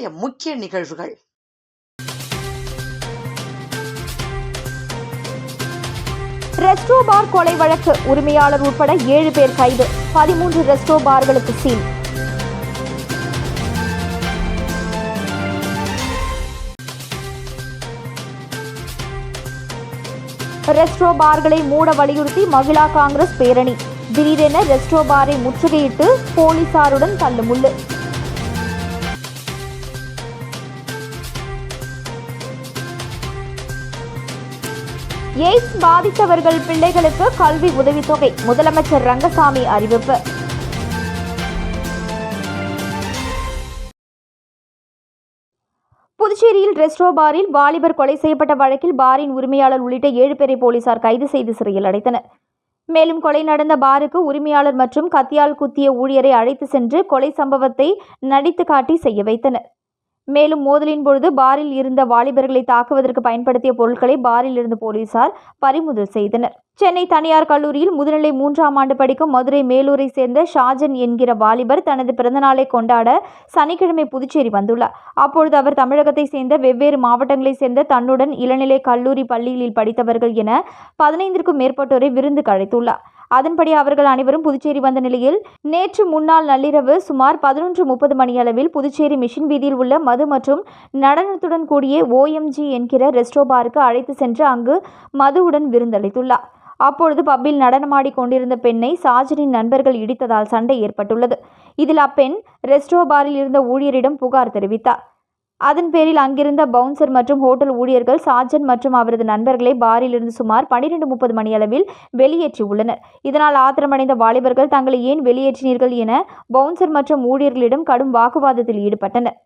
இன்றைய முக்கிய நிகழ்வுகள். ரெஸ்டோ பார் கொலை வழக்கு உரிமையாளர் உட்பட ஏழு பேர் கைது. பதிமூன்று ரெஸ்டோ பார்களுக்கு சீல். ரெஸ்டோ பார்களை மூட வலியுறுத்தி மகிழா காங்கிரஸ் பேரணி. திடீரென ரெஸ்டோ பாரை முற்றுகையிட்டு போலீசாருடன் தள்ளுமுள்ளு. எய்ட்ஸ் பாதித்தவர்கள் பிள்ளைகளுக்கு கல்வி உதவித்தொகை. முதலமைச்சர் ரங்கசாமி அறிவிப்பு. புதுச்சேரியில் ரெஸ்டோ பாரில் வாலிபர் கொலை செய்யப்பட்ட வழக்கில் பாரின் உரிமையாளர் உள்ளிட்ட ஏழு பேரை போலீசார் கைது செய்து சிறையில் அடைத்தனர். மேலும் கொலை நடந்த பாருக்கு உரிமையாளர் மற்றும் கத்தியால் குத்திய ஊழியரை அழைத்து சென்று கொலை சம்பவத்தை நடித்து காட்டி செய்ய வைத்தனர். மேலும் மோதலின் பொழுது பாரில் இருந்த வாலிபர்களை தாக்குவதற்கு பயன்படுத்திய பொருட்களை பாரில் இருந்த போலீசார் பறிமுதல் செய்தனர். சென்னை தனியார் கல்லூரியில் முதுநிலை மூன்றாம் ஆண்டு படிக்கும் மதுரை மேலூரை சேர்ந்த ஷாஜன் என்கிற வாலிபர் தனது பிறந்தநாளை கொண்டாட சனிக்கிழமை புதுச்சேரி வந்துள்ளார். அப்பொழுது அவர் தமிழகத்தை சேர்ந்த வெவ்வேறு மாவட்டங்களைச் சேர்ந்த தன்னுடன் இளநிலை கல்லூரி பள்ளிகளில் படித்தவர்கள் என பதினைந்திற்கும் மேற்பட்டோரை விருந்து கழைத்துள்ளார் அதன்படி அவர்கள் அனைவரும் புதுச்சேரி வந்த நிலையில் நேற்று முன்னாள் நள்ளிரவு சுமார் பதினொன்று முப்பது மணியளவில் புதுச்சேரி மிஷின் வீதியில் உள்ள மது மற்றும் நடனத்துடன் கூடிய ஓஎம்ஜி என்கிற ரெஸ்டோ பாருக்கு அழைத்து சென்று அங்கு மதுவுடன் விருந்தளித்துள்ளார். அப்பொழுது பப்பில் நடனமாடி கொண்டிருந்த பெண்ணை சாஜனின் நண்பர்கள் இடித்ததால் சண்டை ஏற்பட்டுள்ளது. இதில் அப்பெண் ரெஸ்டோ பாரில் இருந்த ஊழியரிடம் புகார் தெரிவித்தார். அதன் பேரில் அங்கிருந்த பவுன்சர் மற்றும் ஹோட்டல் ஊழியர்கள் சார்ஜன் மற்றும் அவரது நண்பர்களை பாரிலிருந்து சுமார் பனிரெண்டு முப்பது மணியளவில் வெளியேற்றியுள்ளனர். இதனால் ஆத்திரமடைந்த வாலிபர்கள் தங்களை ஏன் வெளியேற்றினீர்கள் என பவுன்சர் மற்றும் ஊழியர்களிடம் கடும் வாக்குவாதத்தில் ஈடுபட்டனர்.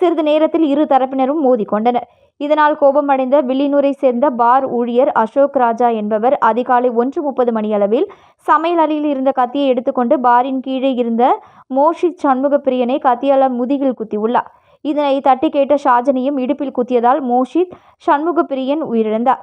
சிறிது நேரத்தில் இரு தரப்பினரும் மோதிக்கொண்டனர். இதனால் கோபமடைந்த வில்லியனூரை சேர்ந்த பார் ஊழியர் அசோக் ராஜா என்பவர் அதிகாலை ஒன்று முப்பது மணியளவில் சமையல் அறையில் இருந்த கத்தியை எடுத்துக்கொண்டு பாரின் கீழே இருந்த மோஷித் சண்முகப்பிரியனை கத்தியால் முதுகில் குத்தியுள்ளார். இதனை தட்டி கேட்ட ஷாஜனையும் இடுப்பில் குத்தியதால் மோஷித் சண்முகப்பிரியன் உயிரிழந்தார்.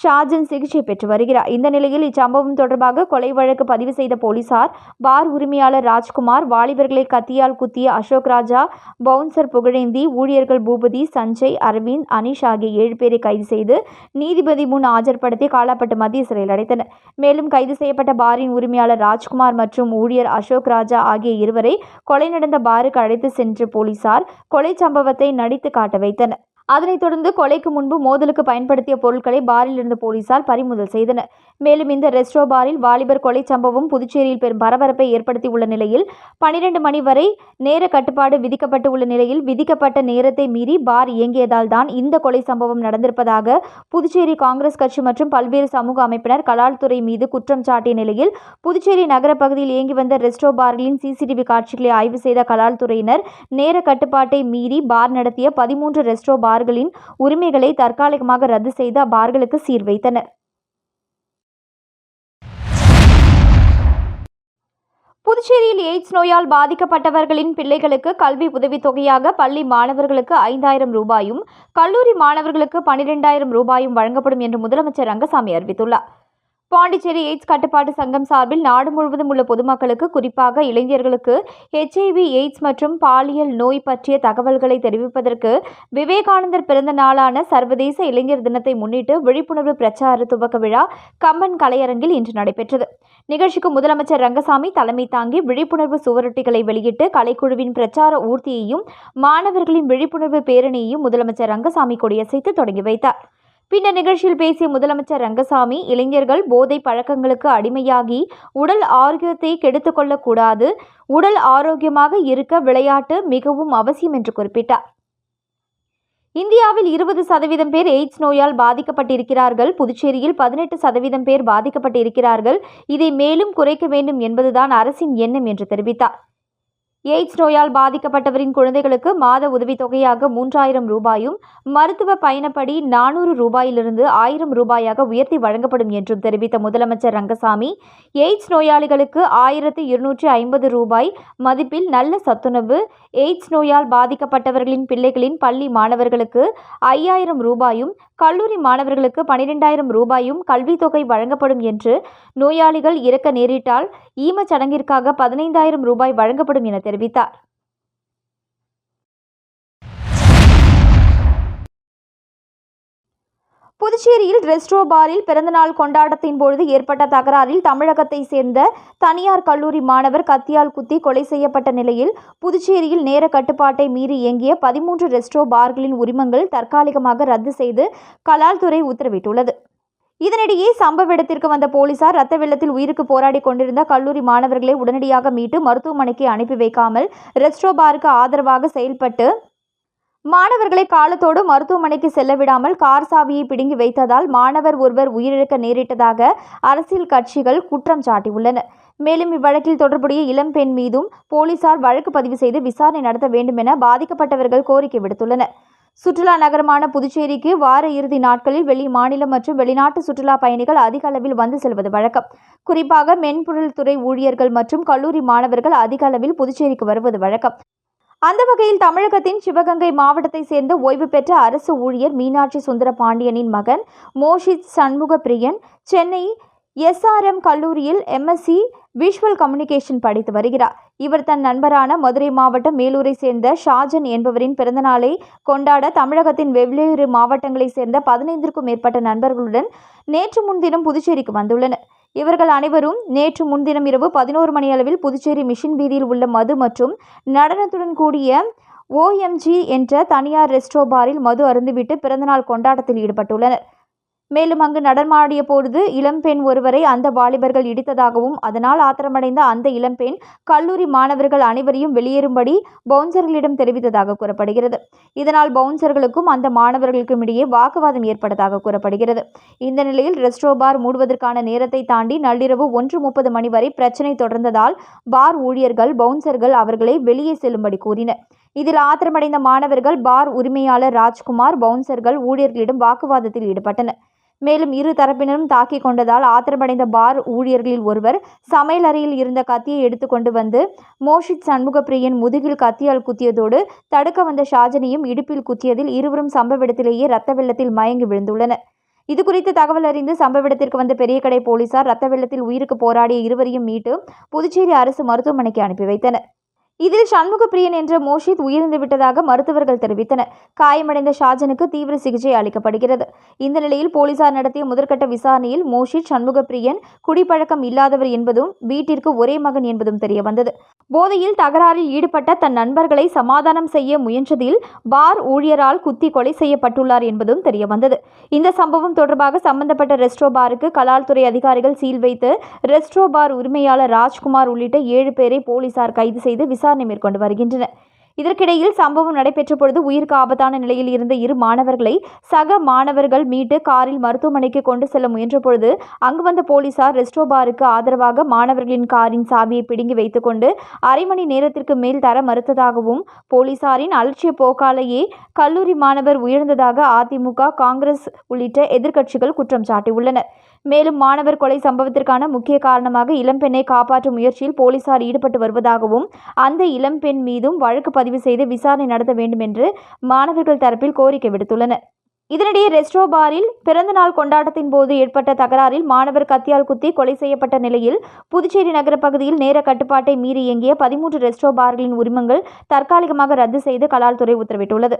ஷாஜன் சிகிச்சை பெற்று வருகிறார். இந்த நிலையில் இச்சம்பவம் தொடர்பாக கொலை வழக்கு பதிவு செய்த போலீசார் பார் உரிமையாளர் ராஜ்குமார் வாலிபர்களை கத்தியால் குத்திய அசோக் ராஜா பவுன்சர் புகழேந்தி ஊழியர்கள் பூபதி சஞ்சய் அரவிந்த் அனிஷ் ஆகிய ஏழு பேரை கைது செய்து நீதிபதி முன் ஆஜர்படுத்தி காலாப்பட்டு மத்திய சிறையில் அடைத்தனர். மேலும் கைது செய்யப்பட்ட பாரின் உரிமையாளர் ராஜ்குமார் மற்றும் ஊழியர் அசோக் ராஜா ஆகிய இருவரை கொலை நடந்த பாருக்கு அழைத்து சென்ற போலீசார் கொலை சம்பவத்தை நடித்து காட்ட வைத்தனர். அதனைத் தொடர்ந்து கொலைக்கு முன்பு மோதலுக்கு பயன்படுத்திய பொருட்களை பாரில் இருந்த போலீசார் பறிமுதல் செய்தனர். மேலும் இந்த ரெஸ்டோ பாரில் வாலிபர் கொலை சம்பவம் புதுச்சேரியில் பெரும் பரபரப்பை ஏற்படுத்தியுள்ள நிலையில் பனிரெண்டு மணி வரை நேர கட்டுப்பாடு விதிக்கப்பட்டு உள்ள நிலையில் விதிக்கப்பட்ட நேரத்தை மீறி பார் இயங்கியதால் தான் இந்த கொலை சம்பவம் நடந்திருப்பதாக புதுச்சேரி காங்கிரஸ் கட்சி மற்றும் பல்வேறு சமூக அமைப்பினர் கலால்துறை மீது குற்றம் சாட்டிய நிலையில் புதுச்சேரி நகர பகுதியில் இயங்கி வந்த ரெஸ்டோ பார்களின் சிசிடிவி காட்சிகளை ஆய்வு செய்த கலால்துறையினர் நேர கட்டுப்பாட்டை மீறி பார் நடத்திய பதிமூன்று ரெஸ்டோ பார்களின் உரிமைகளை தற்காலிகமாக ரத்து செய்து அப்பார்களுக்கு சீர் வைத்தனர். புதுச்சேரியில் எய்ட்ஸ் நோயால் பாதிக்கப்பட்டவர்களின் பிள்ளைகளுக்கு கல்வி உதவித்தொகையாக பள்ளி மாணவர்களுக்கு ஐந்தாயிரம் ரூபாயும் கல்லூரி மாணவர்களுக்கு பனிரெண்டாயிரம் ரூபாயும் வழங்கப்படும் என்று முதலமைச்சர் ரங்கசாமி அறிவித்துள்ளார். பாண்டிச்சேரி எய்ட்ஸ் கட்டுப்பாட்டு சங்கம் சார்பில் நாடு முழுவதும் உள்ள பொதுமக்களுக்கு குறிப்பாக இளைஞர்களுக்கு ஹெச்ஐவி எய்ட்ஸ் மற்றும் பாலியல் நோய் பற்றிய தகவல்களை தெரிவிப்பதற்கு விவேகானந்தர் பிறந்த நாளான சர்வதேச இளைஞர் தினத்தை முன்னிட்டு விழிப்புணர்வு பிரச்சார துவக்க விழா கம்பன் கலையரங்கில் இன்று நடைபெற்றது. நிகழ்ச்சிக்கு முதலமைச்சர் ரங்கசாமி தலைமை தாங்கி விழிப்புணர்வு சுவரொட்டிகளை வெளியிட்டு கலைக்குழுவின் பிரச்சார ஊர்தியையும் மாணவர்களின் விழிப்புணர்வு பேரணியையும் முதலமைச்சர் ரங்கசாமி கொடியசைத்து தொடங்கி வைத்தார். பின்னர் நிகழ்ச்சியில் பேசிய முதலமைச்சர் ரங்கசாமி இளைஞர்கள் போதை பழக்கங்களுக்கு அடிமையாகி உடல் ஆரோக்கியத்தை கெடுத்து கொள்ளக்கூடாது. உடல் ஆரோக்கியமாக இருக்க விளையாட்டு மிகவும் அவசியம் என்று குறிப்பிட்டார். இந்தியாவில் இருபது சதவீதம் பேர் எய்ட்ஸ் நோயால் பாதிக்கப்பட்டிருக்கிறார்கள். புதுச்சேரியில் பதினெட்டு சதவீதம் பேர் பாதிக்கப்பட்டிருக்கிறார்கள். இதை மேலும் குறைக்க வேண்டும் என்பதுதான் அரசின் எண்ணம் என்று தெரிவித்தார். எய்ட்ஸ் நோயால் பாதிக்கப்பட்டவரின் குழந்தைகளுக்கு மாத உதவித்தொகையாக மூன்றாயிரம் ரூபாயும் மருத்துவ பயணப்படி நானூறு ரூபாயிலிருந்து ஆயிரம் ரூபாயாக உயர்த்தி வழங்கப்படும் என்றும் தெரிவித்த முதலமைச்சர் ரங்கசாமி எய்ட்ஸ் நோயாளிகளுக்கு ஆயிரத்து இருநூற்றி ஐம்பது ரூபாய் மதிப்பில் நல்ல சத்துணவு எய்ட்ஸ் நோயால் பாதிக்கப்பட்டவர்களின் பிள்ளைகளின் பள்ளி மாணவர்களுக்கு ஐயாயிரம் ரூபாயும் கல்லூரி மாணவர்களுக்கு பனிரெண்டாயிரம் ரூபாயும் கல்வித்தொகை வழங்கப்படும் என்று நோயாளிகள் இறக்க நேரிட்டால் ஈமச் சடங்கிற்காக பதினைந்தாயிரம் ரூபாய் வழங்கப்படும் என தெரிவித்தார். புதுச்சேரியில் ரெஸ்ட்ரோ பாரில் பிறந்தநாள் கொண்டாட்டத்தின் பொழுது ஏற்பட்ட தகராறில் தமிழகத்தை சேர்ந்த தனியார் கல்லூரி மாணவர் கத்தியால் குத்தி கொலை செய்யப்பட்ட நிலையில் புதுச்சேரியில் நேர கட்டுப்பாட்டை மீறி இயங்கிய பதிமூன்று ரெஸ்ட்ரோ பார்களின் உரிமங்கள் தற்காலிகமாக ரத்து செய்து கலால்துறை உத்தரவிட்டுள்ளது. இதனிடையே சம்பவ இடத்திற்கு வந்த போலீசார் ரத்த வெள்ளத்தில் உயிருக்கு போராடி கொண்டிருந்த கல்லூரி மாணவர்களை உடனடியாக மீட்டு மருத்துவமனைக்கு அனுப்பி வைக்காமல் ரெஸ்ட்ரோ பாருக்கு ஆதரவாக செயல்பட்டு மாணவர்களை காலத்தோடு மருத்துவமனைக்கு செல்ல விடாமல் கார் சாவியை பிடுங்கி வைத்ததால் மாணவர் ஒருவர் உயிரிழக்க நேரிட்டதாக அரசியல் கட்சிகள் குற்றம் சாட்டியுள்ளன. மேலும் இவ்வழக்கில் தொடர்புடைய இளம் பெண் மீதும் போலீசார் வழக்கு பதிவு செய்து விசாரணை நடத்த வேண்டும் என பாதிக்கப்பட்டவர்கள் கோரிக்கை விடுத்துள்ளனர். சுற்றுலா நகரமான புதுச்சேரிக்கு வார இறுதி நாட்களில் வெளி மாநிலம் மற்றும் வெளிநாட்டு சுற்றுலா பயணிகள் அதிக அளவில் வந்து செல்வது வழக்கம். குறிப்பாக மென்பொருள் துறை ஊழியர்கள் மற்றும் கல்லூரி மாணவர்கள் அதிக அளவில் புதுச்சேரிக்கு வருவது வழக்கம். அந்த வகையில் தமிழகத்தின் சிவகங்கை மாவட்டத்தை சேர்ந்த ஓய்வு பெற்ற அரசு ஊழியர் மீனாட்சி சுந்தர பாண்டியனின் மகன் மோஷித் சண்முக பிரியன் சென்னை எஸ்ஆர்எம் கல்லூரியில் எம்எஸ்சி விஷுவல் கம்யூனிகேஷன் படித்து வருகிறார். இவர் தன் நண்பரான மதுரை மாவட்டம் மேலூரை சேர்ந்த ஷாஜன் என்பவரின் பிறந்தநாளை கொண்டாட தமிழகத்தின் வெவ்வேறு மாவட்டங்களைச் சேர்ந்த பதினைந்திற்கும் மேற்பட்ட நண்பர்களுடன் நேற்று முன்தினம் புதுச்சேரிக்கு வந்துள்ளனர். இவர்கள் அனைவரும் நேற்று முன்தினம் இரவு பதினோரு மணி அளவில் புதுச்சேரி மிஷின் வீதியில் உள்ள மது மற்றும் நடனத்துடன் கூடிய ஓஎம்ஜி என்ற தனியார் ரெஸ்டோ பாரில் மது அருந்துவிட்டு பிறந்தநாள் கொண்டாட்டத்தில் ஈடுபட்டுள்ளனர். மேலும் அங்கு நடமாடிய பொழுது இளம்பெண் ஒருவரை அந்த வாலிபர்கள் இடித்ததாகவும் அதனால் ஆத்திரமடைந்த அந்த இளம்பெண் கல்லூரி மாணவர்கள் அனைவரையும் வெளியேறும்படி பவுன்சர்களிடம் தெரிவித்ததாக கூறப்படுகிறது. இதனால் பவுன்சர்களுக்கும் அந்த மாணவர்களுக்கும் இடையே வாக்குவாதம் ஏற்பட்டதாக கூறப்படுகிறது. இந்த நிலையில் ரெஸ்டோ பார் மூடுவதற்கான நேரத்தை தாண்டி நள்ளிரவு ஒன்று முப்பது மணி வரை பிரச்சினை தொடர்ந்ததால் பார் ஊழியர்கள் பவுன்சர்கள் அவர்களை வெளியே செல்லும்படி கூறினர். இதில் ஆத்திரமடைந்த மாணவர்கள் பார் உரிமையாளர் ராஜ்குமார் பவுன்சர்கள் ஊழியர்களிடம் வாக்குவாதத்தில் ஈடுபட்டனர். மேலும் இரு தரப்பினரும் தாக்கிக் கொண்டதால் ஆத்திரமடைந்த பார் ஊழியர்களில் ஒருவர் சமையல் அறையில் இருந்த கத்தியை எடுத்துக்கொண்டு வந்து மோஷித் சண்முகப்பிரியன் முதுகில் கத்தியால் குத்தியதோடு தடுக்க வந்த ஷாஜனியும் இடுப்பில் குத்தியதில் இருவரும் சம்பவ இடத்திலேயே இரத்த வெள்ளத்தில் மயங்கி விழுந்துள்ளனர். இதுகுறித்து தகவல் அறிந்து சம்பவ இடத்திற்கு வந்த பெரியகடை போலீசார் இரத்த வெள்ளத்தில் உயிருக்கு போராடிய இருவரையும் மீட்டு புதுச்சேரி அரசு மருத்துவமனைக்கு அனுப்பி வைத்தனர். இதில் சண்முகப்பிரியன் என்ற மோஷித் உயிர்ந்து விட்டதாக மருத்துவர்கள் தெரிவித்தனர். காயமடைந்த ஷாஜனுக்கு தீவிர சிகிச்சை அளிக்கப்படுகிறது. இந்த நிலையில் போலீசார் நடத்திய முதற்கட்ட விசாரணையில் மோஷித் சண்முகப்பிரியன் குடிப்பழக்கம் இல்லாதவர் என்பதும் வீட்டிற்கு ஒரே மகன் என்பதும் தெரியவந்தது. போதையில் தகராறில் ஈடுபட்ட தன் நண்பர்களை சமாதானம் செய்ய முயன்றதில் பார் ஊழியரால் குத்தி கொலை செய்யப்பட்டுள்ளார் என்பதும் தெரியவந்தது. இந்த சம்பவம் தொடர்பாக சம்பந்தப்பட்ட ரெஸ்ட்ரோ பாருக்கு கலால்துறை அதிகாரிகள் சீல் வைத்து ரெஸ்ட்ரோ பார் உரிமையாளர் ராஜ்குமார் உள்ளிட்ட ஏழு பேரை போலீசார் கைது செய்து விசாரணை மேற்கொண்டு வருகின்றனர் இதற்கிடையில் சம்பவம் நடைபெற்ற பொழுது உயிருக்கு ஆபத்தான நிலையில் இருந்த இரு மாணவர்களை சக மாணவர்கள் மீட்டு காரில் மருத்துவமனைக்கு கொண்டு செல்ல முயன்றபொழுது அங்கு வந்த போலீசார் ரெஸ்டோ பாருக்கு ஆதரவாக மாணவர்களின் காரின் சாவியை பிடுங்கி வைத்துக்கொண்டு அரை மணி நேரத்திற்கு மேல் தர மறுத்ததாகவும் போலீசாரின் அலட்சிய போக்காலேயே கல்லூரி மாணவர் உயர்ந்ததாக அதிமுக காங்கிரஸ் உள்ளிட்ட எதிர்க்கட்சிகள் குற்றம் சாட்டியுள்ளனர். மேலும் மாணவர் கொலை சம்பவத்திற்கான முக்கிய காரணமாக இளம்பெண்ணை காப்பாற்றும் முயற்சியில் போலீசார் ஈடுபட்டு வருவதாகவும் அந்த இளம்பெண் மீதும் வழக்கு பதிவு செய்து விசாரணை நடத்த வேண்டும் என்று மாணவர்கள் தரப்பில் கோரிக்கை விடுத்துள்ளனர். இதனிடையே ரெஸ்டோ பாரில் பிறந்தநாள் கொண்டாட்டத்தின் போது ஏற்பட்ட தகராறில் மாணவர் கத்தியால் குத்தி கொலை செய்யப்பட்ட நிலையில் புதுச்சேரி நகர பகுதியில் நேர கட்டுப்பாட்டை மீறி இயங்கிய பதிமூன்று ரெஸ்டோ பார்களின் உரிமங்கள் தற்காலிகமாக ரத்து செய்து கலால்துறை உத்தரவிட்டுள்ளது.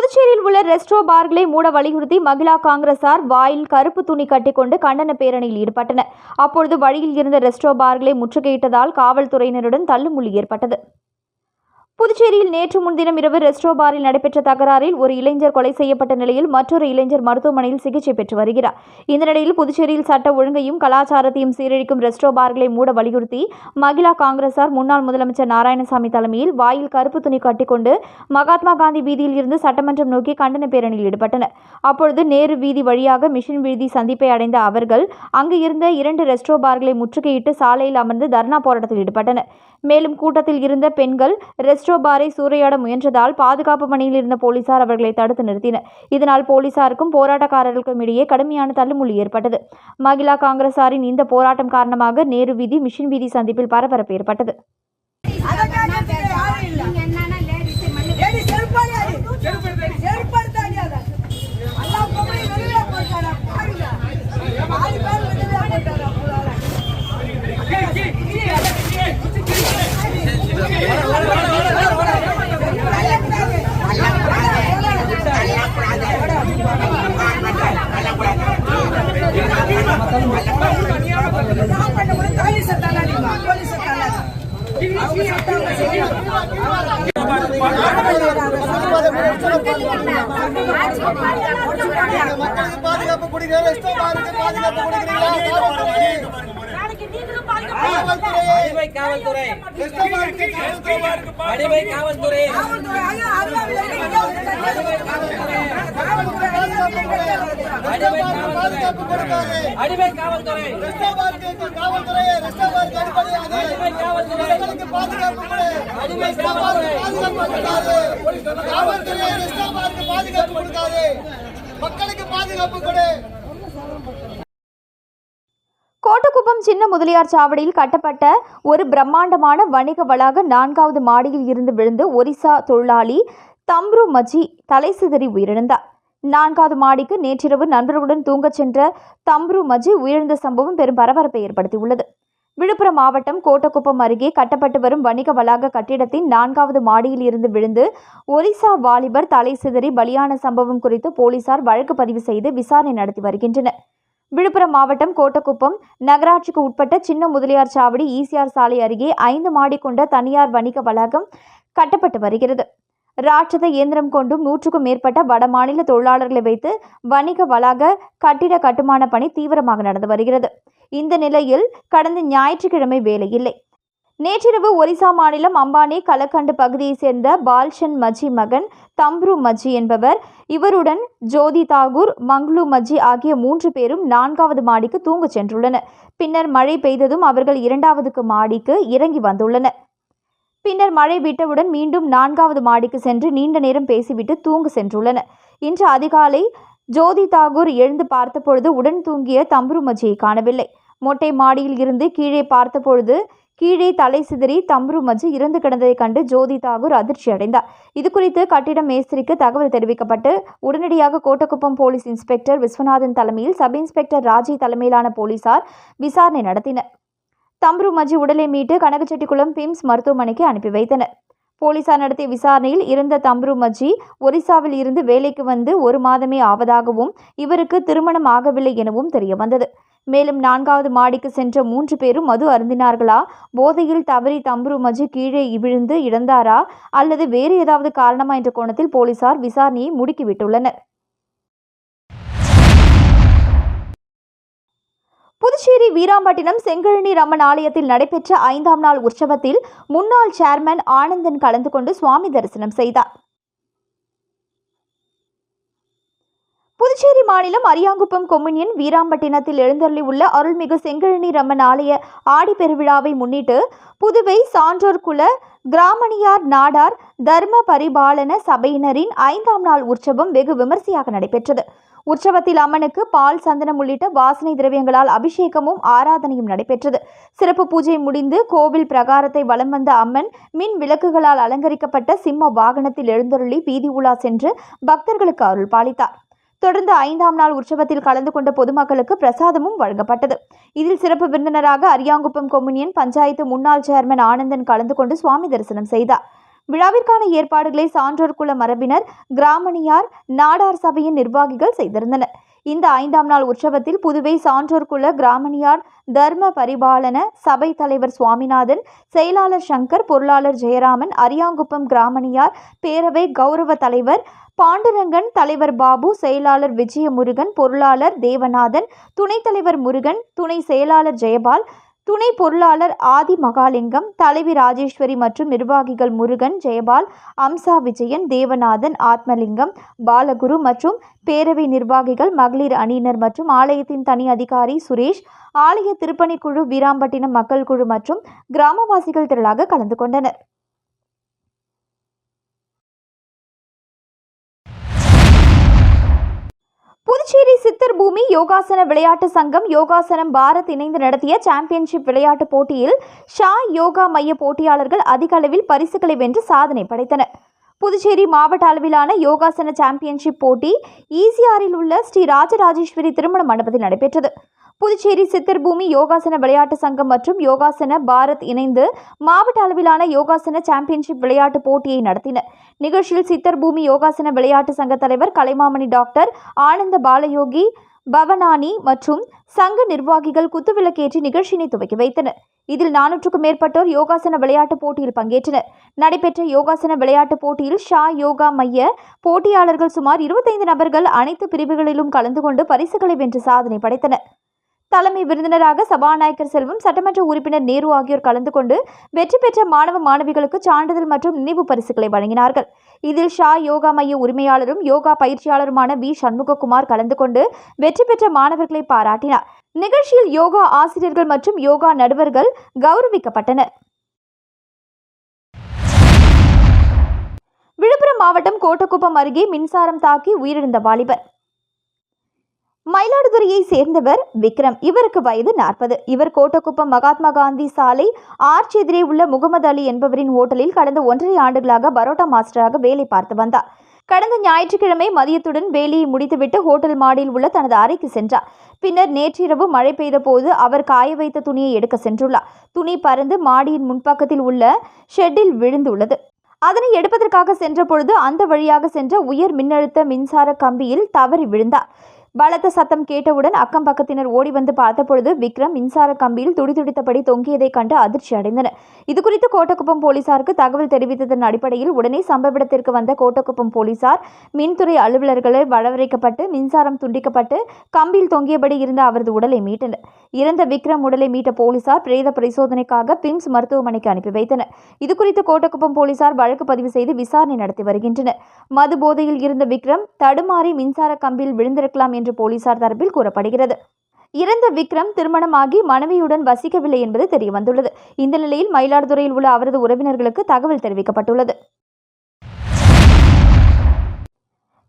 புதுச்சேரியில் உள்ள ரெஸ்டோ பார்களை மூட வலியுறுத்தி மகிழா காங்கிரசார் வாயில் கருப்பு துணி கட்டிக்கொண்டு கண்டன பேரணியில் ஈடுபட்டனர். அப்பொழுது வழியில் இருந்த ரெஸ்டோ பார்களை முற்றுகையிட்டதால் காவல்துறையினருடன் தள்ளுமுள்ளி ஏற்பட்டது. புதுச்சேரியில் நேற்று முன்தினம் இரவு ரெஸ்டோ பாரில் நடைபெற்ற தகராறில் ஒரு இளைஞர் கொலை செய்யப்பட்ட நிலையில் மற்றொரு இளைஞர் மருத்துவமனையில் சிகிச்சை பெற்று வருகிறார். இந்த நிலையில் புதுச்சேரியில் சட்ட ஒழுங்கையும் கலாச்சாரத்தையும் சீரழிக்கும் ரெஸ்டோ பார்களை மூட வலியுறுத்தி மகிழா காங்கிரசார் முன்னாள் முதலமைச்சர் நாராயணசாமி தலைமையில் வாயில் கருப்பு துணி கட்டிக்கொண்டு மகாத்மா காந்தி வீதியில் இருந்து சட்டமன்றம் நோக்கி கண்டன பேரணியில் ஈடுபட்டனர். அப்பொழுது நேரு வீதி வழியாக மிஷின் வீதி சந்திப்பை அடைந்த அவர்கள் அங்கு இருந்த இரண்டு ரெஸ்டோ பார்களை முற்றுகையிட்டு சாலையில் அமர்ந்து தர்ணா போராட்டத்தில் ஈடுபட்டனர். மேலும் கூட்டத்தில் இருந்த பெண்கள் ரெஸ்டோ பாரை சூறையாட முயன்றதால் பாதுகாப்பு பணியில் இருந்த போலீசார் அவர்களை தடுத்து நிறுத்தினர். இதனால் போலீசாருக்கும் போராட்டக்காரர்களுக்கும் இடையே கடுமையான தள்ளுமுள்ளி ஏற்பட்டது. மகிழா காங்கிரசாரின் இந்த போராட்டம் காரணமாக நேரு வீதி மிஷின் வீதி சந்திப்பில் பரபரப்பு ஏற்பட்டது. பாதுகாப்பு இஷ்டமாருக்கு பாதுகாப்பு கொடுக்கிறீங்களா அடிமை காவல்துறை. இஷ்டமாருக்கு காவல்துறை. அடிமை காவல்துறை. அடிமை காவல்துறை பாதுகாப்பு கொடுக்காது. அடிமை காவல்துறை. இஷ்டமாருக்கு காவல்துறையை இஷ்டமாருக்கு அடிப்படையாது அடிமை காவல்துறை. மக்களுக்கு பாதுகாப்பு கொடு அடிமை இஷ்டமாருக்கு காவல்துறை. பாதுகாப்பு கொடுக்காது. காவல்துறை இஷ்டமாருக்கு பாதுகாப்பு கொடுக்காது. மக்களுக்கு பாதுகாப்பு கொடு. கோட்டக்குப்பம் சின்ன முதலியார் சாவடியில் கட்டப்பட்ட ஒரு பிரம்மாண்டமான வணிக வளாக நான்காவது மாடியில் இருந்து விழுந்து ஒரிசா தொழிலாளி தம்ரு மஜி தலை சிதறி உயிரிழந்தார். நான்காவது மாடிக்கு நேற்றிரவு நண்பர்களுடன் தூங்கச் சென்ற தம்ரு மஜி உயிரிழந்த சம்பவம் பெரும் பரபரப்பை ஏற்படுத்தியுள்ளது. விழுப்புரம் மாவட்டம் கோட்டக்குப்பம் அருகே கட்டப்பட்டு வரும் வணிக வளாக கட்டிடத்தின் நான்காவது மாடியில் இருந்து விழுந்து ஒரிசா வாலிபர் தலை சிதறி பலியான சம்பவம் குறித்து போலீசார் வழக்கு பதிவு செய்து விசாரணை நடத்தி வருகின்றனர். விழுப்புரம் மாவட்டம் கோட்டக்குப்பம் நகராட்சிக்கு உட்பட்ட சின்ன முதலியார் சாவடி ஈசிஆர் சாலை அருகே ஐந்து மாடி கொண்ட தனியார் வணிக வளாகம் கட்டப்பட்டு வருகிறது. ராட்சத இயந்திரம் கொண்டும் நூற்றுக்கும் மேற்பட்ட வடமாநில தொழிலாளர்களை வைத்து வணிக வளாக கட்டிட கட்டுமான பணி தீவிரமாக நடந்து வருகிறது. இந்த நிலையில் கடந்த ஞாயிற்றுக்கிழமை வேலை இல்லை நேற்றிரவு ஒரிசா மாநிலம் அம்பானி கலக்கண்டு பகுதியைச் சேர்ந்த பால்ஷன் மஜி மகன் தம்ப்ரு மஜி என்பவர் இவருடன் ஜோதி தாகூர் மங்லு மஜி ஆகிய மூன்று பேரும் நான்காவது மாடிக்கு தூங்கச் சென்றுள்ளனர். பின்னர் மழை பெய்ததும் அவர்கள் இரண்டாவதுக்கு மாடிக்கு இறங்கி வந்துள்ளனர். பின்னர் மழை விட்டவுடன் மீண்டும் நான்காவது மாடிக்கு சென்று நீண்ட நேரம் பேசிவிட்டு தூங்க சென்றுள்ளனர். இன்று அதிகாலை ஜோதி தாகூர் எழுந்து பார்த்தபொழுது உடன் தூங்கிய தம்புருமஜியை காணவில்லை. மொட்டை மாடியில் இருந்து கீழே பார்த்தபொழுது கீழே தலை சிதறி தம்புருமஜி இறந்து கிடந்ததைக் கண்டு ஜோதி தாகூர் அதிர்ச்சி அடைந்தார். இது குறித்து கட்டிட மேஸ்திரிக்கு தகவல் தெரிவிக்கப்பட்டு உடனடியாக கோட்டக்குப்பம் போலீஸ் இன்ஸ்பெக்டர் விஸ்வநாதன் தலைமையில் சப் இன்ஸ்பெக்டர் ராஜி தலைமையிலான போலீசார் விசாரணை நடத்தினர். தம்புரு மஜி உடலை மீட்டு கனகச்செட்டிக்குளம் பிம்ஸ் மருத்துவமனைக்கு அனுப்பி வைத்தனர். போலீசார் நடத்திய விசாரணையில் இறந்த தம்ருமஜி ஒரிசாவில் இருந்து வேலைக்கு வந்து ஒரு மாதமே ஆவதாகவும் இவருக்கு திருமணம் ஆகவில்லை எனவும் தெரியவந்தது. மேலும் நான்காவது மாடிக்கு சென்ற மூன்று பேரும் மது அருந்தினார்களா? போதையில் தவறி தம்புருமஜி கீழே விழுந்து இழந்தாரா அல்லது வேறு ஏதாவது காரணமா என்ற கோணத்தில் போலீசார் விசாரணையை முடுக்கிவிட்டுள்ளனர். புதுச்சேரி வீராம்பட்டினம் செங்கழனி ரம்மன் ஆலயத்தில் நடைபெற்ற ஐந்தாம் நாள் உற்சவத்தில் முன்னாள் சேர்மன் ஆனந்தன் கலந்து கொண்டு சுவாமி தரிசனம் செய்தார். புதுச்சேரி மாநிலம் அரியாங்குப்பம் கொம்யூனியன் வீராம்பட்டினத்தில் எழுந்தருளியுள்ள அருள்மிகு செங்கழனி ரம்மன் ஆலய ஆடிப்பெருவிழாவை முன்னிட்டு புதுவை சான்றோர் குல கிராமணியார் நாடார் தர்ம பரிபாலன சபையினரின் ஐந்தாம் நாள் உற்சவம் வெகு விமர்சையாக நடைபெற்றது. உற்சவத்தில் அம்மனுக்கு பால் சந்தனம் உள்ளிட்ட வாசனை திரவியங்களால் அபிஷேகமும் ஆராதனையும் நடைபெற்றது. சிறப்பு பூஜை முடிந்து கோவில் பிரகாரத்தை வலம் வந்த அம்மன் மின் விளக்குகளால் அலங்கரிக்கப்பட்ட சிம்ம வாகனத்தில் எழுந்தருளி வீதி உலா சென்று பக்தர்களுக்கு அருள் பாலித்தார் தொடர்ந்து ஐந்தாம் நாள் உற்சவத்தில் கலந்து கொண்ட பொதுமக்களுக்கு பிரசாதமும் வழங்கப்பட்டது. இதில் சிறப்பு விருந்தினராக அரியாங்குப்பம் கொம்யூனியன் பஞ்சாயத்து முன்னாள் சேர்மன் ஆனந்தன் கலந்து கொண்டு சுவாமி தரிசனம் செய்தார். விழாவிற்கான ஏற்பாடுகளை சான்றோர் குல மரபினர் கிராமணியார் நாடார் சபையின் நிர்வாகிகள் செய்திருந்தனர். இந்த ஐந்தாம் நாள் உற்சவத்தில் புதுவை சான்றோர்குல கிராமணியார் தர்ம பரிபாலன சபை தலைவர் சுவாமிநாதன் செயலாளர் சங்கர் பொருளாளர் ஜெயராமன் அரியாங்குப்பம் கிராமணியார் பேரவை கௌரவ தலைவர் பாண்டுரங்கன் தலைவர் பாபு செயலாளர் விஜயமுருகன் பொருளாளர் தேவநாதன் துணைத் தலைவர் முருகன் துணை செயலாளர் ஜெயபால் துணை பொருளாளர் ஆதி மகாலிங்கம் தலைவி ராஜேஸ்வரி மற்றும் நிர்வாகிகள் முருகன் ஜெயபால் அம்சா விஜயன் தேவநாதன் ஆத்மலிங்கம் பாலகுரு மற்றும் பேரவை நிர்வாகிகள் மகளிர் அணியினர் மற்றும் ஆலயத்தின் தனி அதிகாரி சுரேஷ் ஆலய திருப்பணிக்குழு வீராம்பட்டினம் மக்கள் குழு மற்றும் கிராமவாசிகள் திரளாக கலந்து கொண்டனர். புதுச்சேரி சித்தர் பூமி யோகாசன விளையாட்டு சங்கம் யோகாசனம் பாரத் இணைந்து நடத்திய சாம்பியன்ஷிப் விளையாட்டுப் போட்டியில் ஷா யோகா மைய போட்டியாளர்கள் அதிக அளவில் பரிசுகளை வென்று சாதனை படைத்தனர். புதுச்சேரி மாவட்ட அளவிலான யோகாசன சாம்பியன்ஷிப் போட்டி ஈசிஆரில் உள்ள ஸ்ரீ ராஜராஜேஸ்வரி திருமண மண்டபத்தில் நடைபெற்றது. புதுச்சேரி சித்தர்பூமி யோகாசன விளையாட்டு சங்கம் மற்றும் யோகாசன பாரத் இணைந்து மாவட்ட அளவிலான யோகாசன சாம்பியன்ஷிப் விளையாட்டு போட்டியை நடத்தினர். நிகழ்ச்சியில் சித்தர்பூமி யோகாசன விளையாட்டு சங்க தலைவர் கலைமாமணி டாக்டர் ஆனந்த பாலயோகி பவனானி மற்றும் சங்க நிர்வாகிகள் குத்துவிளக்கேற்றி நிகழ்ச்சியினை துவக்கி வைத்தனர். இதில் நானூற்றுக்கும் மேற்பட்டோர் யோகாசன விளையாட்டுப் போட்டியில் பங்கேற்றனர். நடைபெற்ற யோகாசன விளையாட்டுப் போட்டியில் ஷா யோகா மைய போட்டியாளர்கள் சுமார் இருபத்தைந்து நபர்கள் அனைத்து பிரிவுகளிலும் கலந்து கொண்டு பரிசுகளை வென்று சாதனை படைத்தனர். தலைமை விருந்தினராக சபாநாயகர் செல்வம் சட்டமன்ற உறுப்பினர் நேரு ஆகியோர் கலந்து கொண்டு வெற்றி பெற்ற மாணவ மாணவிகளுக்கு சான்றிதழ் மற்றும் நினைவு பரிசுகளை வழங்கினார்கள். இதில் ஷா யோகா மைய உரிமையாளரும் யோகா பயிற்சியாளருமான வி. சண்முககுமார் கலந்து கொண்டு வெற்றி பெற்ற மாணவர்களை பாராட்டினார். நிகழ்ச்சியில் யோகா ஆசிரியர்கள் மற்றும் யோகா நடுவர்கள் கௌரவிக்கப்பட்டனர். விழுப்புரம் மாவட்டம் கோட்டக்குப்பம் அருகே மின்சாரம் தாக்கி உயிரிழந்த வாலிபர். மயிலாடுதுறையை சேர்ந்தவர் விக்ரம். இவருக்கு வயது நாற்பது. இவர் கோட்டக்குப்பம் மகாத்மா காந்தி சாலை ஆர்ச் எதிரே உள்ள முகமது அலி என்பவரின் ஹோட்டலில் கடந்த ஒன்றரை ஆண்டுகளாக பரோட்டா மாஸ்டராக வேலை பார்த்து வந்தார். கடந்த ஞாயிற்றுக்கிழமை மதியத்துடன் வேலையை முடித்துவிட்டு ஹோட்டல் மாடியில் உள்ள தனது அறைக்கு சென்றார். பின்னர் நேற்றிரவு மழை பெய்த போது அவர் காய வைத்த துணியை எடுக்க சென்றுள்ளார். துணி பறந்து மாடியின் முன்பக்கத்தில் உள்ள ஷெட்டில் விழுந்துள்ளது. அதனை எடுப்பதற்காக சென்ற பொழுது அந்த வழியாக சென்ற உயர் மின்னழுத்த மின்சார கம்பியில் தவறி விழுந்தார். பலத்த சத்தம் கேட்டவுடன் அக்கம் பக்கத்தினர் ஓடி வந்து பார்த்தபொழுது விக்ரம் மின்சார கம்பியில் துடிதுடித்தபடி தொங்கியதைக் கண்டு அதிர்ச்சி அடைந்தனர். இதுகுறித்து கோட்டக்குப்பம் போலீசாருக்கு தகவல் தெரிவித்ததன் அடிப்படையில் உடனே சம்பவ இடத்திற்கு வந்த கோட்டக்குப்பம் போலீசார் மின்துறை அலுவலர்களை வரவழைக்கப்பட்டு மின்சாரம் துண்டிக்கப்பட்டு கம்பியில் தொங்கியபடி இருந்த அவரது உடலை மீட்டனர். இறந்த விக்ரம் உடலை மீட்ட போலீசார் பிரேத பரிசோதனைக்காக பிம்ஸ் மருத்துவமனைக்கு அனுப்பி வைத்தனர். இதுகுறித்து கோட்டக்குப்பம் போலீசார் வழக்கு பதிவு செய்து விசாரணை நடத்தி வருகின்றனர். மது போதையில் இருந்த விக்ரம் தடுமாறி மின்சார கம்பியில் விழுந்திருக்கலாம் என்று போலீசார் தரப்பில் கூறப்படுகிறது. இறந்த விக்ரம் திருமணமாகி மனைவியுடன் வசிக்கவில்லை என்பது தெரியவந்துள்ளது. இந்த நிலையில் மயிலாடுதுறையில் உள்ள அவரது உறவினர்களுக்கு தகவல் தெரிவிக்கப்பட்டுள்ளது.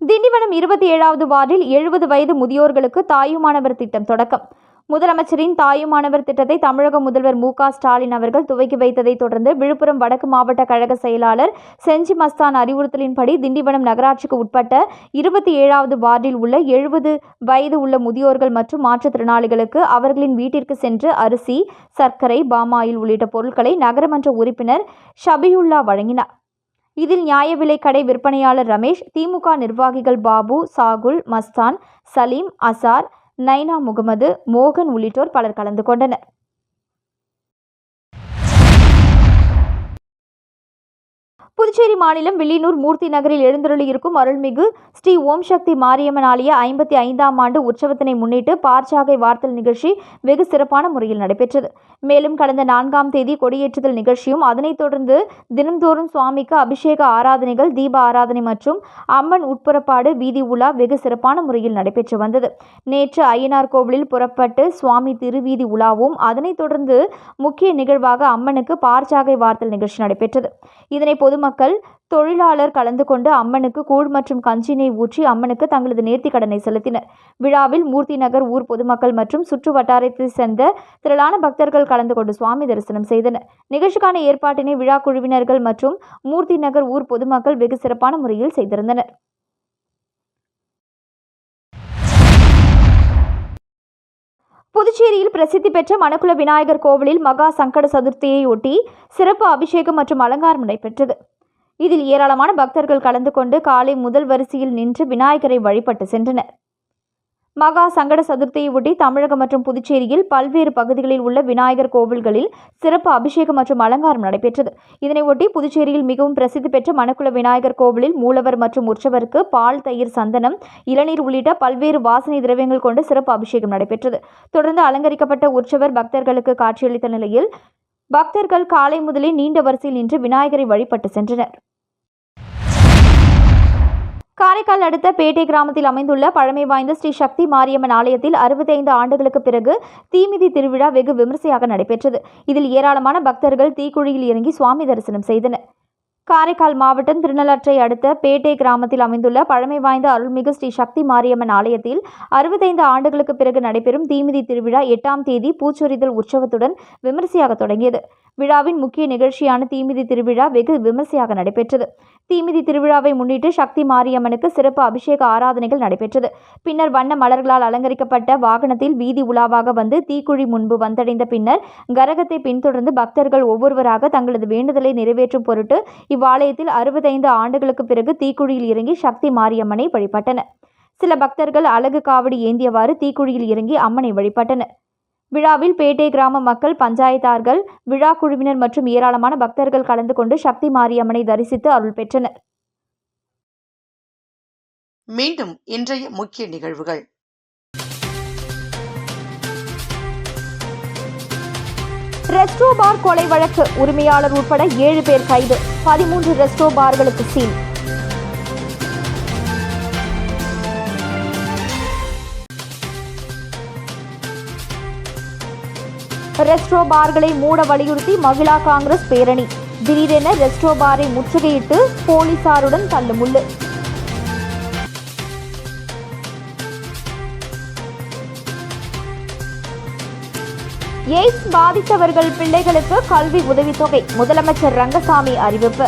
திண்டிவனம் இருபத்தி ஏழாவது வார்டில் எழுபது வயது முதியோர்களுக்கு தாயுமானவர் திட்டம் தொடக்கம். முதலமைச்சரின் தாயுமானவர் திட்டத்தை தமிழக முதல்வர் மு ஸ்டாலின் அவர்கள் துவக்கி வைத்ததைத் தொடர்ந்து விழுப்புரம் வடக்கு மாவட்ட கழக செயலாளர் செஞ்சி மஸ்தான் அறிவுறுத்தலின்படி திண்டிவனம் நகராட்சிக்கு உட்பட்ட இருபத்தி ஏழாவது வார்டில் உள்ள எழுபது வயது உள்ள முதியோர்கள் மற்றும் மாற்றுத்திறனாளிகளுக்கு அவர்களின் வீட்டிற்கு சென்று அரிசி சர்க்கரை பாமாயில் உள்ளிட்ட பொருட்களை நகரமன்ற உறுப்பினர் ஷபியுல்லா வழங்கினார். இதில் நியாய விலைக் கடை விற்பனையாளர் ரமேஷ் திமுக நிர்வாகிகள் பாபு சாகுல் மஸ்தான் சலீம் அசார் நைனா முகமது மோகன் உள்ளிட்டோர் பலர் கலந்து கொண்டனர். புதுச்சேரி மாநிலம் வில்லியனூர் மூர்த்தி நகரில் எழுந்தருளியிருக்கும் அருள்மிகு ஸ்ரீ ஓம் சக்தி மாரியம்மன் ஆலய ஐம்பத்தி ஐந்தாம் ஆண்டு உற்சவத்தினை முன்னிட்டு பார்ச்சாகை வார்த்தல் நிகழ்ச்சி வெகு சிறப்பான முறையில் நடைபெற்றது. மேலும் கடந்த நான்காம் தேதி கொடியேற்றுதல் நிகழ்ச்சியும் அதனைத் தொடர்ந்து தினம்தோறும் சுவாமிக்கு அபிஷேக ஆராதனைகள் தீப ஆராதனை மற்றும் அம்மன் உட்புறப்பாடு வீதி உலா வெகு சிறப்பான முறையில் நடைபெற்று வந்தது. நேற்று ஐயனார் கோவிலில் புறப்பட்டு சுவாமி திருவீதி உலாவும் அதனைத் தொடர்ந்து முக்கிய நிகழ்வாக அம்மனுக்கு பார்ச்சாகை வார்த்தல் நிகழ்ச்சி நடைபெற்றது. இதனை பொதுமக்கள் தொழிலாளர் கலந்து கொண்டு அம்மனுக்கு கூழ் மற்றும் கஞ்சினை ஊற்றி அம்மனுக்கு தங்களது நேர்த்திக் கடனை செலுத்தினர். விழாவில் மூர்த்தி நகர் ஊர் பொதுமக்கள் மற்றும் சுற்று வட்டாரத்தை சேர்ந்த திரளான பக்தர்கள் கலந்து கொண்டு சுவாமி தரிசனம் செய்தனர். நிகழ்ச்சிக்கான ஏற்பாட்டினை விழா குழுவினர்கள் மற்றும் மூர்த்தி நகர் ஊர் பொதுமக்கள் வெகு சிறப்பான முறையில் செய்திருந்தனர். புதுச்சேரியில் பிரசித்தி பெற்ற மணக்குள விநாயகர் கோவிலில் மகா சங்கட சதுர்த்தியையொட்டி சிறப்பு அபிஷேகம் மற்றும் அலங்காரம் நடைபெற்றது. இதில் ஏராளமான பக்தர்கள் கலந்து கொண்டு காலை முதல் வரிசையில் நின்று விநாயகரை வழிபட்டு சென்றனர். மகா சங்கட சதுர்த்தியை ஒட்டி தமிழகம் மற்றும் புதுச்சேரியில் பல்வேறு பகுதிகளில் உள்ள விநாயகர் கோவில்களில் சிறப்பு அபிஷேகம் மற்றும் அலங்காரம் நடைபெற்றது. இதனையொட்டி புதுச்சேரியில் மிகவும் பிரசித்தி பெற்ற மணக்குள விநாயகர் கோவிலில் மூலவர் மற்றும் உற்சவருக்கு பால் தயிர் சந்தனம் இளநீர் உள்ளிட்ட பல்வேறு வாசனை திரவியங்கள் கொண்டு சிறப்பு அபிஷேகம் நடைபெற்றது. தொடர்ந்து அலங்கரிக்கப்பட்ட உற்சவர் பக்தர்களுக்கு காட்சியளித்த நிலையில் பக்தர்கள் காலை முதலே நீண்ட வரிசையில் நின்று விநாயகரை வழிபட்டு சென்றனர். காரைக்கால் அடுத்த பேட்டை கிராமத்தில் அமைந்துள்ள பழமை வாய்ந்த ஸ்ரீ சக்தி மாரியம்மன் ஆலயத்தில் அறுபத்தைந்து ஆண்டுகளுக்கு பிறகு தீமிதி திருவிழா வெகு விமர்சையாக நடைபெற்றது. இதில் ஏராளமான பக்தர்கள் தீக்குழியில் இறங்கி சுவாமி தரிசனம் செய்தனர். காரைக்கால் மாவட்டம் திருநள்ளாற்றை அடுத்த பேட்டை கிராமத்தில் அமைந்துள்ள பழமை வாய்ந்த அருள்மிகு ஸ்ரீ சக்தி மாரியம்மன் ஆலயத்தில் அறுபத்தைந்து ஆண்டுகளுக்கு பிறகு நடைபெறும் தீமிதி திருவிழா எட்டாம் தேதி பூச்சொரிதல் உற்சவத்துடன் விமர்சையாக தொடங்கியது. விழாவின் முக்கிய நிகழ்ச்சியான தீமிதி திருவிழா வெகு விமர்சையாக நடைபெற்றது. தீமிதி திருவிழாவை முன்னிட்டு சக்தி மாரியம்மனுக்கு சிறப்பு அபிஷேக ஆராதனைகள் நடைபெற்றது. பின்னர் வண்ண மலர்களால் அலங்கரிக்கப்பட்ட வாகனத்தில் வீதி உலாவாக வந்து தீக்குழி முன்பு வந்தடைந்த பின்னர் கரகத்தை பின்தொடர்ந்து பக்தர்கள் ஒவ்வொருவராக தங்களது வேண்டுதலை நிறைவேற்றும் பொருட்டு இவ்வாலயத்தில் அறுபத்தைந்து ஆண்டுகளுக்கு பிறகு தீக்குழியில் இறங்கி சக்தி மாரியம்மனை வழிபட்டனர். சில பக்தர்கள் அழகு காவடி ஏந்தியவாறு தீக்குழியில் இறங்கி அம்மனை வழிபட்டனர். விழாவில் பேட்டை கிராம மக்கள் பஞ்சாயத்தார்கள் விழா குழுவினர் மற்றும் ஏராளமான பக்தர்கள் கலந்து கொண்டு சக்தி மாரியம்மனை தரிசித்து அருள் பெற்றனர். மீண்டும் இன்றைய முக்கிய நிகழ்வுகள். ரெஸ்டோ பார் கொலை வழக்கு உரிமையாளர் உட்பட ஏழு பேர் கைது. பதிமூன்று ரெஸ்டோ பார்களுக்கு சீல். ரெஸ்ட்ரோ பார்களை மூட வலியுறுத்தி மகிழா காங்கிரஸ் பேரணி. திடீரென ரெஸ்ட்ரோ பாரை முற்றுகையிட்டு போலீசாருடன் தள்ளுமுள்ளு. எய்ட்ஸ் பாதித்தவர்கள் பிள்ளைகளுக்கு கல்வி உதவித்தொகை. முதலமைச்சர் ரங்கசாமி அறிவிப்பு.